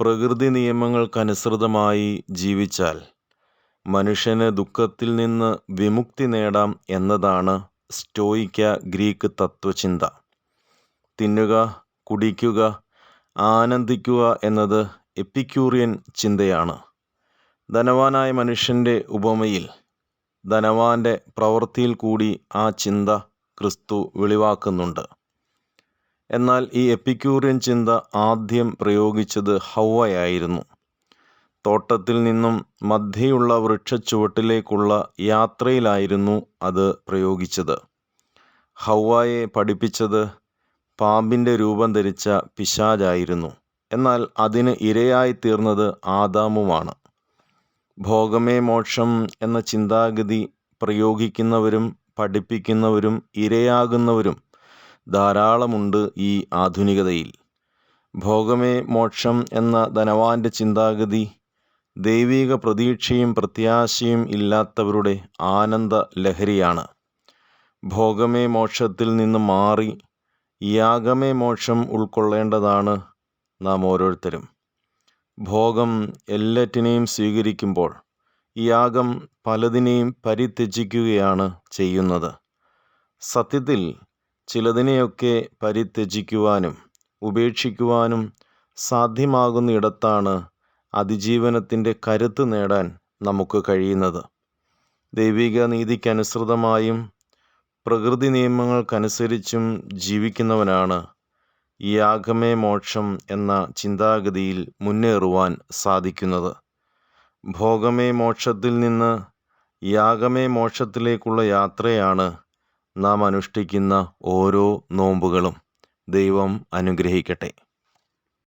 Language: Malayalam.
പ്രകൃതി നിയമങ്ങൾക്കനുസൃതമായി ജീവിച്ചാൽ മനുഷ്യന് ദുഃഖത്തിൽ നിന്ന് വിമുക്തി നേടാം എന്നതാണ് സ്റ്റോയിക്ക ഗ്രീക്ക് തത്വചിന്ത. തിന്നുക കുടിക്കുക ആനന്ദിക്കുക എന്നത് എപ്പിക്യൂറിയൻ ചിന്തയാണ്. ധനവാനായ മനുഷ്യന്റെ ഉപമയിൽ ധനവാന്റെ പ്രവൃത്തിയിൽ കൂടി ആ ചിന്ത ക്രിസ്തു വെളിവാക്കുന്നുണ്ട്. എന്നാൽ ഈ എപ്പിക്യൂറിയൻ ചിന്ത ആദ്യം പ്രയോഗിച്ചത് ഹൗവയായിരുന്നു തോട്ടത്തിൽ നിന്നും മധ്യയുള്ള വൃക്ഷച്ചുവട്ടിലേക്കുള്ള യാത്രയിലായിരുന്നു അത് പ്രയോഗിച്ചത്. ഹൗവായെ പഠിപ്പിച്ചത് പാമ്പിന്റെ രൂപം ധരിച്ച പിശാജായിരുന്നു എന്നാൽ അതിന് ഇരയായി തീർന്നത് ആദാമുമാണ്. ഭോഗമേ മോക്ഷം എന്ന ചിന്താഗതി പ്രയോഗിക്കുന്നവരും പഠിപ്പിക്കുന്നവരും ഇരയാകുന്നവരും ധാരാളമുണ്ട് ഈ ആധുനികതയിൽ. ഭോഗമേ മോക്ഷം എന്ന ധനവാന്റെ ചിന്താഗതി ദൈവിക പ്രതീക്ഷയും പ്രത്യാശയും ഇല്ലാത്തവരുടെ ആനന്ദ ലഹരിയാണ്. ഭോഗമേ മോക്ഷത്തിൽ നിന്ന് മാറി യാഗമേ മോക്ഷം ഉൾക്കൊള്ളേണ്ടതാണ് നാം ഓരോരുത്തരും. ഭോഗം എല്ലാറ്റിനെയും സ്വീകരിക്കുമ്പോൾ യാഗം പലതിനെയും പരിത്യജിക്കുകയാണ് ചെയ്യുന്നത്. സത്യത്തിൽ ചിലതിനെയൊക്കെ പരിത്യജിക്കുവാനും ഉപേക്ഷിക്കുവാനും സാധ്യമാകുന്നിടത്താണ് അതിജീവനത്തിന്റെ കരുത്ത് നേടാൻ നമുക്ക് കഴിയുന്നത്. ദൈവിക നീതിക്കനുസൃതമായും പ്രകൃതി നിയമങ്ങൾക്കനുസരിച്ചും ജീവിക്കുന്നവനാണ് യാഗമേ മോക്ഷം എന്ന ചിന്താഗതിയിൽ മുന്നേറുവാൻ സാധിക്കുന്നത്. ഭോഗമേ മോക്ഷത്തിൽ നിന്ന് യാഗമേ മോക്ഷത്തിലേക്കുള്ള യാത്രയാണ് നാം അനുഷ്ഠിക്കുന്ന ഓരോ നോമ്പുകളും ദൈവം അനുഗ്രഹിക്കട്ടെ.